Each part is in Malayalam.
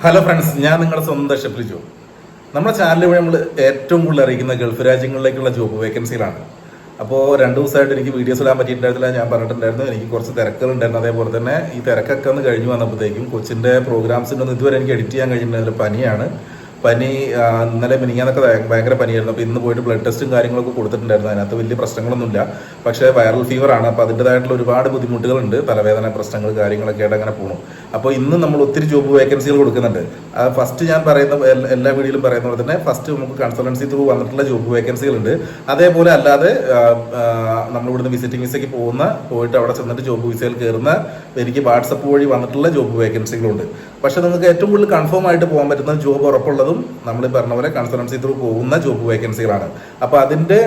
ഹലോ ഫ്രണ്ട്സ് ഞാൻ നിങ്ങളുടെ സ്വന്തം ഷെഫ്ലിജു നമ്മുടെ ചാനലിൽ വഴി നമ്മൾ ഏറ്റവും കൂടുതൽ അറിയിക്കുന്ന ഗൾഫ് രാജ്യങ്ങളിലേക്കുള്ള ജോബ് വേക്കൻസികളാണ് അപ്പോൾ രണ്ട് ദിവസമായിട്ട് എനിക്ക് വീഡിയോസ് ഇടാൻ പറ്റിയിട്ടുണ്ടായിരുന്നില്ല. ഞാൻ പറഞ്ഞിട്ടുണ്ടായിരുന്നു എനിക്ക് കുറച്ച് തിരക്കുകളുണ്ടായിരുന്നു. അതേപോലെ തന്നെ ഈ തിരക്കൊക്കെ ഒന്ന് കഴിഞ്ഞു വന്നപ്പോഴത്തേക്കും കൊച്ചിന്റെ പ്രോഗ്രാംസിന്റെ ഒന്നും ഇതുവരെ എനിക്ക് എഡിറ്റ് ചെയ്യാൻ കഴിഞ്ഞിട്ടുണ്ടായിരുന്നില്ല. പനിയാണ്. പനി ഇന്നലെ മിനിങ്ങാന്നൊക്കെ ഭയ- ഭയങ്കര പനിയായിരുന്നു. അപ്പോൾ ഇന്ന് പോയിട്ട് ബ്ലഡ് ടെസ്റ്റും കാര്യങ്ങളൊക്കെ കൊടുത്തിട്ടുണ്ടായിരുന്നു. അതിനകത്ത് വലിയ പ്രശ്നങ്ങളൊന്നുമില്ല. പക്ഷേ വൈറൽ ഫീവറാണ് അപ്പോൾ അതിന്റെതായിട്ടുള്ള ഒരുപാട് ബുദ്ധിമുട്ടുകളുണ്ട്. തലവേദന പ്രശ്നങ്ങൾ കാര്യങ്ങളൊക്കെ ആയിട്ട് അങ്ങനെ പോകണം അപ്പോൾ ഇന്ന് നമ്മൾ ഒത്തിരി ജോബ് വേക്കൻസികൾ കൊടുക്കുന്നുണ്ട്. ഫസ്റ്റ് ഞാൻ പറയുന്ന എല്ലാ വീഡിയോയിലും പറയുന്ന പോലെ തന്നെ ഫസ്റ്റ് നമുക്ക് കൺസൾട്ടൻസി ത്രൂ വന്നിട്ടുള്ള ജോബ് വേക്കൻസികളുണ്ട് അതേപോലെ അല്ലാതെ നമ്മൾ ഇവിടുന്ന് വിസിറ്റിംഗ് വിസയ്ക്ക് പോകുന്ന പോയിട്ട് അവിടെ ചെന്നിട്ട് ജോബ് വിസയിൽ കയറുന്ന എനിക്ക് വാട്സപ്പ് വഴി വന്നിട്ടുള്ള ജോബ് വേക്കൻസികളുണ്ട് പക്ഷെ നിങ്ങൾക്ക് ഏറ്റവും കൂടുതൽ കൺഫേം ആയിട്ട് പോകാൻ പറ്റുന്ന ജോബ് ഉറപ്പുള്ളതും നമ്മൾ പറഞ്ഞ പോലെ കൺസൾട്ടൻസി ത്രൂ പോകുന്ന ജോബ് വേക്കൻസികളാണ് അപ്പോൾ അതിന്റെ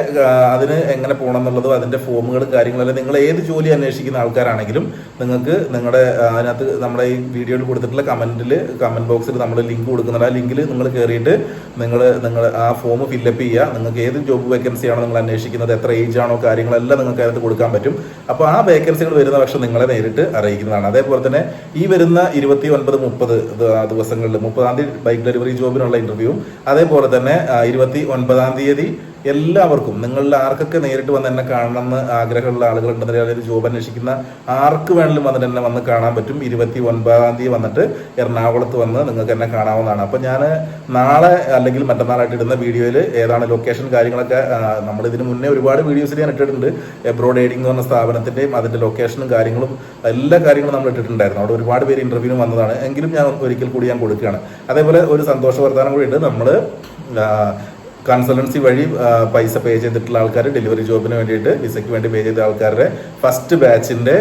അതിന് എങ്ങനെ പോകണം എന്നുള്ളതും അതിന്റെ ഫോമുകളും കാര്യങ്ങളെല്ലാം നിങ്ങൾ ഏത് ജോലി അന്വേഷിക്കുന്ന ആൾക്കാരാണെങ്കിലും നിങ്ങൾക്ക് നിങ്ങളുടെ അതിനകത്ത് നമ്മുടെ ഈ വീഡിയോയിൽ കൊടുത്തിട്ടുള്ള കമന്റിൽ കമന്റ് ബോക്സിൽ നമ്മൾ ലിങ്ക് കൊടുക്കുന്നുണ്ട് ആ ലിങ്കിൽ നിങ്ങൾ കയറിയിട്ട് നിങ്ങൾ നിങ്ങൾ ആ ഫോം ഫില്ലപ്പ് ചെയ്യുക നിങ്ങൾക്ക് ഏത് ജോബ് വേക്കൻസിയാണോ നിങ്ങൾ അന്വേഷിക്കുന്നത് എത്ര ഏജ് ആണോ കാര്യങ്ങളെല്ലാം നിങ്ങൾക്ക് അതിനകത്ത് കൊടുക്കാൻ പറ്റും. അപ്പോൾ ആ വേക്കൻസികൾ വരുന്ന പക്ഷം നിങ്ങളെ നേരിട്ട് അറിയിക്കുന്നതാണ്. അതേപോലെ തന്നെ ഈ വരുന്ന ഇരുപത്തി ഒൻപത് മുപ്പത് ദിവസങ്ങളിൽ മുപ്പതാം തീയതി ബൈക്ക് ഡെലിവറി ജോബിനുള്ള ഇന്റർവ്യൂ അതേപോലെ തന്നെ ഇരുപത്തി ഒൻപതാം തീയതി എല്ലാവർക്കും നിങ്ങളിൽ ആർക്കൊക്കെ നേരിട്ട് വന്ന് എന്നെ കാണണമെന്ന് ആഗ്രഹമുള്ള ആളുകളുണ്ടെന്ന് അല്ലെങ്കിൽ ജോബ് അന്വേഷിക്കുന്ന ആർക്ക് വേണമെങ്കിലും വന്നിട്ട് എന്നെ വന്ന് കാണാൻ പറ്റും. ഇരുപത്തി ഒൻപതാം തീയതി വന്നിട്ട് എറണാകുളത്ത് വന്ന് നിങ്ങൾക്ക് എന്നെ കാണാവുന്നതാണ്. അപ്പോൾ ഞാൻ നാളെ അല്ലെങ്കിൽ മറ്റന്നാളായിട്ട് ഇടുന്ന വീഡിയോയിൽ ഏതാണ് ലൊക്കേഷൻ കാര്യങ്ങളൊക്കെ നമ്മൾ ഇതിന് മുന്നേ ഒരുപാട് വീഡിയോസിൽ ഞാൻ ഇട്ടിട്ടുണ്ട്. എബ്രോഡ് എയ്ഡിംഗ് എന്ന് പറഞ്ഞ സ്ഥാപനത്തിന്റെയും അതിന്റെ ലൊക്കേഷനും കാര്യങ്ങളും എല്ലാ കാര്യങ്ങളും നമ്മൾ ഇട്ടിട്ടുണ്ടായിരുന്നു. അവിടെ ഒരുപാട് പേര് ഇന്റർവ്യൂവിന് വന്നതാണ്. എങ്കിലും ഞാൻ ഒരിക്കൽ കൂടി ഞാൻ കൊടുക്കുകയാണ്. അതേപോലെ ഒരു സന്തോഷ വർത്തമാനം കൂടി ഉണ്ട്. നമ്മൾ കൺസൾട്ടൻസി വഴി പൈസ പേ ചെയ്തിട്ടുള്ള ആൾക്കാർ ഡെലിവറി ജോബിന് വേണ്ടിയിട്ട് വിസയ്ക്ക് വേണ്ടി പേ ചെയ്ത ആൾക്കാരുടെ ഫസ്റ്റ് ബാച്ചിന്റെ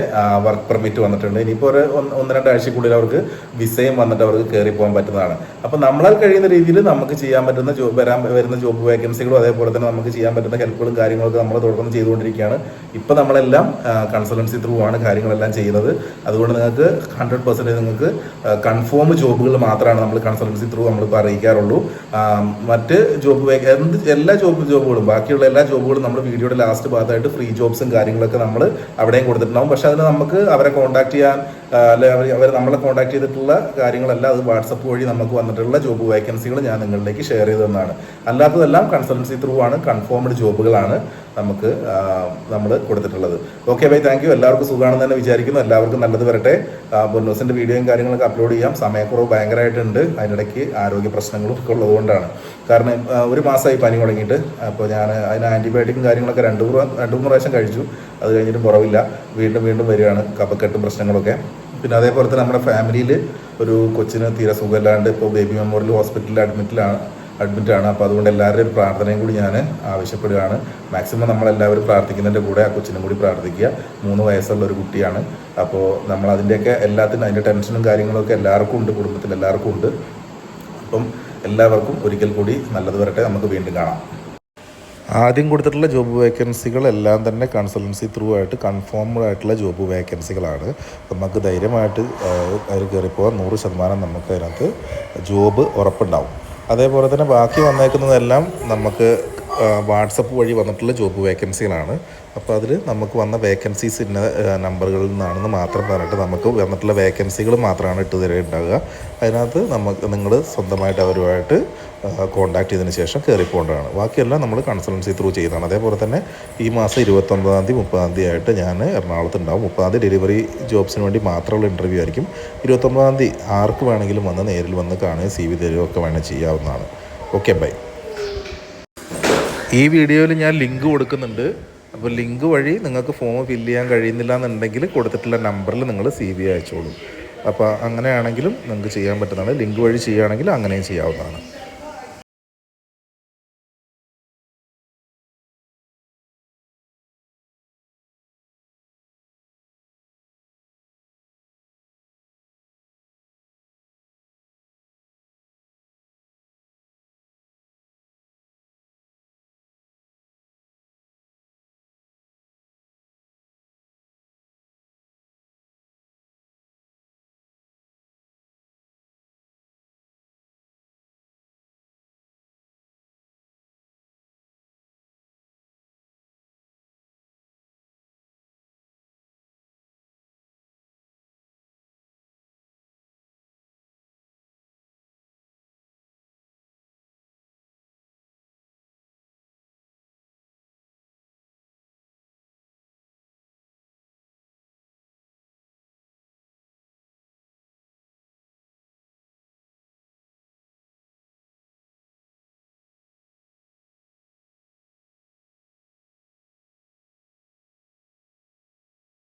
വർക്ക് പെർമിറ്റ് വന്നിട്ടുണ്ട്. ഇനിയിപ്പോൾ ഒരു ഒന്ന് രണ്ടാഴ്ച രണ്ടാഴ്ചക്കുള്ളിൽ അവർക്ക് വിസയും വന്നിട്ട് അവർക്ക് കയറി പോകാൻ പറ്റുന്നതാണ്. അപ്പോൾ നമ്മളാൽ കഴിയുന്ന രീതിയിൽ നമുക്ക് ചെയ്യാൻ പറ്റുന്ന ജോബ് വരാൻ വരുന്ന ജോബ് വേക്കൻസികളും അതേപോലെ തന്നെ നമുക്ക് ചെയ്യാൻ പറ്റുന്ന ഹെൽപ്പുകളും കാര്യങ്ങളൊക്കെ നമ്മൾ തുടർന്ന് ചെയ്തുകൊണ്ടിരിക്കുകയാണ്. ഇപ്പോൾ നമ്മളെല്ലാം കൺസൾട്ടൻസി ത്രൂ ആണ് കാര്യങ്ങളെല്ലാം ചെയ്യുന്നത്. അതുകൊണ്ട് നിങ്ങൾക്ക് ഹൺഡ്രഡ് പെർസെന്റേജ് നിങ്ങൾക്ക് കൺഫേം ജോബുകൾ മാത്രമാണ് നമ്മൾ കൺസൾട്ടൻസി ത്രൂ നമ്മളിപ്പോൾ അറിയിക്കാറുള്ളൂ. മറ്റ് ജോബ് വേ എന്ത് എല്ലാ ജോബ് ജോബുകളും ബാക്കിയുള്ള എല്ലാ ജോബുകളും നമ്മൾ വീഡിയോയുടെ ലാസ്റ്റ് ഭാഗത്തായിട്ട് ഫ്രീ ജോബ്സും കാര്യങ്ങളൊക്കെ നമ്മൾ അവിടെയും കൊടുത്തിട്ടുണ്ടാവും. പക്ഷെ അതിന് നമുക്ക് അവരെ കോൺടാക്ട് ചെയ്യാൻ അല്ലെ അവർ നമ്മളെ കോൺടാക്ട് ചെയ്തിട്ടുള്ള കാര്യങ്ങളെല്ലാം അത് വാട്സപ്പ് വഴി നമുക്ക് വന്നിട്ടുള്ള ജോബ് വേക്കൻസികൾ ഞാൻ നിങ്ങളിലേക്ക് ഷെയർ ചെയ്തതെന്നാണ് അല്ലാത്തതെല്ലാം കൺസൾട്ടൻസി ത്രൂ ആണ് കൺഫേംഡ് ജോബുകളാണ് നമുക്ക് നമ്മൾ കൊടുത്തിട്ടുള്ളത്. ഓക്കെ ബൈ താങ്ക് യു എല്ലാവർക്കും സുഖമാണെന്ന് തന്നെ വിചാരിക്കുന്നു. എല്ലാവർക്കും നല്ലത് വരട്ടെ. ബൊന്നോസിന്റെ വീഡിയോയും കാര്യങ്ങളൊക്കെ അപ്ലോഡ് ചെയ്യാം. സമയക്കുറവ് ഭയങ്കരമായിട്ടുണ്ട്. അതിനിടയ്ക്ക് ആരോഗ്യ പ്രശ്നങ്ങളും ഒക്കെ ഉള്ളതുകൊണ്ടാണ്. കാരണം ഒരു മാസമായി പനി തുടങ്ങിയിട്ട്. അപ്പോൾ ഞാൻ അതിന് ആന്റിബയോട്ടിക്കും കാര്യങ്ങളൊക്കെ രണ്ട് മൂന്ന് രണ്ട് മൂന്ന് പ്രാവശ്യം കഴിച്ചു. അത് കഴിഞ്ഞിട്ടും കുറവില്ല. വീണ്ടും വീണ്ടും വരികയാണ്. കഫക്കെട്ടും പ്രശ്നങ്ങളൊക്കെ. പിന്നെ അതേപോലെ തന്നെ നമ്മുടെ ഫാമിലിയിൽ ഒരു കൊച്ചിന് തീരെ സുഖമില്ലാണ്ട് ഇപ്പോൾ ബേബി മെമ്മോറിയൽ ഹോസ്പിറ്റലിൽ അഡ്മിറ്റിലാണ് അഡ്മിറ്റാണ്. അപ്പോൾ അതുകൊണ്ട് എല്ലാവരുടെയും ഒരു പ്രാർത്ഥനയും കൂടി ഞാൻ ആവശ്യപ്പെടുകയാണ്. മാക്സിമം നമ്മളെല്ലാവരും പ്രാർത്ഥിക്കുന്നതിന്റെ കൂടെ ആ കൊച്ചിനും കൂടി പ്രാർത്ഥിക്കുക. മൂന്ന് വയസ്സുള്ള ഒരു കുട്ടിയാണ്. അപ്പോൾ നമ്മൾ അതിന്റെയൊക്കെ എല്ലാത്തിനും അതിന്റെ ടെൻഷനും കാര്യങ്ങളൊക്കെ എല്ലാവർക്കും ഉണ്ട് കുടുംബത്തിൽ എല്ലാവർക്കും ഉണ്ട്. അപ്പം എല്ലാവർക്കും ഒരിക്കൽ കൂടി നല്ലത് വരട്ടെ. നമുക്ക് വീണ്ടും കാണാം. ആദ്യം കൊടുത്തിട്ടുള്ള ജോബ് വേക്കൻസികളെല്ലാം തന്നെ കൺസൾട്ടൻസി ത്രൂ ആയിട്ട് കൺഫേംഡ് ആയിട്ടുള്ള ജോബ് വേക്കൻസികളാണ് നമുക്ക് ധൈര്യമായിട്ട് അതിൽ കയറിപ്പോകാൻ നൂറ് ശതമാനം നമുക്ക് അതിനകത്ത് ജോബ് ഉറപ്പുണ്ടാവും. അതേപോലെ തന്നെ ബാക്കി വന്നേക്കുന്നതെല്ലാം നമുക്ക് വാട്സപ്പ് വഴി വന്നിട്ടുള്ള ജോബ് വേക്കൻസികളാണ്. അപ്പോൾ അതിൽ നമുക്ക് വന്ന വേക്കൻസീസ് ഇന്ന നമ്പറുകളിൽ നിന്നാണെന്ന് മാത്രം പറഞ്ഞിട്ട് നമുക്ക് വന്നിട്ടുള്ള വേക്കൻസികൾ മാത്രമാണ് ഇട്ട് തരുന്നുണ്ടാവുക അതിനകത്ത് നമുക്ക് നിങ്ങൾ സ്വന്തമായിട്ട് അവരുമായിട്ട് കോൺടാക്ട് ചെയ്തതിന് ശേഷം കയറിപ്പോകേണ്ടതാണ് ബാക്കിയെല്ലാം നമ്മൾ കൺസൾട്ടൻസി ത്രൂ ചെയ്യുന്നതാണ്. അതേപോലെ തന്നെ ഈ മാസം ഇരുപത്തൊമ്പതാം തീയതി മുപ്പതാം തീയതി ആയിട്ട് ഞാൻ എറണാകുളത്ത് ഉണ്ടാവും. മുപ്പതാം തീയതി ഡെലിവറി ജോബ്സിന് വേണ്ടി മാത്രമുള്ള ഇന്റർവ്യൂ ആയിരിക്കും. ഇരുപത്തൊമ്പതാം തീയതി ആർക്ക് വേണമെങ്കിലും വന്ന് നേരിൽ വന്ന് കാണുകയും സി വി തരികയൊക്കെ വേണേൽ ചെയ്യാവുന്നതാണ്. Okay bye. ഈ വീഡിയോയിൽ ഞാൻ ലിങ്ക് കൊടുക്കുന്നുണ്ട്. അപ്പോൾ ലിങ്ക് വഴി നിങ്ങൾക്ക് ഫോം ഫില്ല് ചെയ്യാൻ കഴിയുന്നില്ല എന്നുണ്ടെങ്കിൽ കൊടുത്തിട്ടുള്ള നമ്പറിൽ നിങ്ങൾ സി ബി അയച്ചോളൂ. അപ്പോൾ അങ്ങനെയാണെങ്കിലും നിങ്ങൾക്ക് ചെയ്യാൻ പറ്റുന്നതാണ്. ലിങ്ക് വഴി ചെയ്യുകയാണെങ്കിൽ അങ്ങനെയും ചെയ്യാവുന്നതാണ്.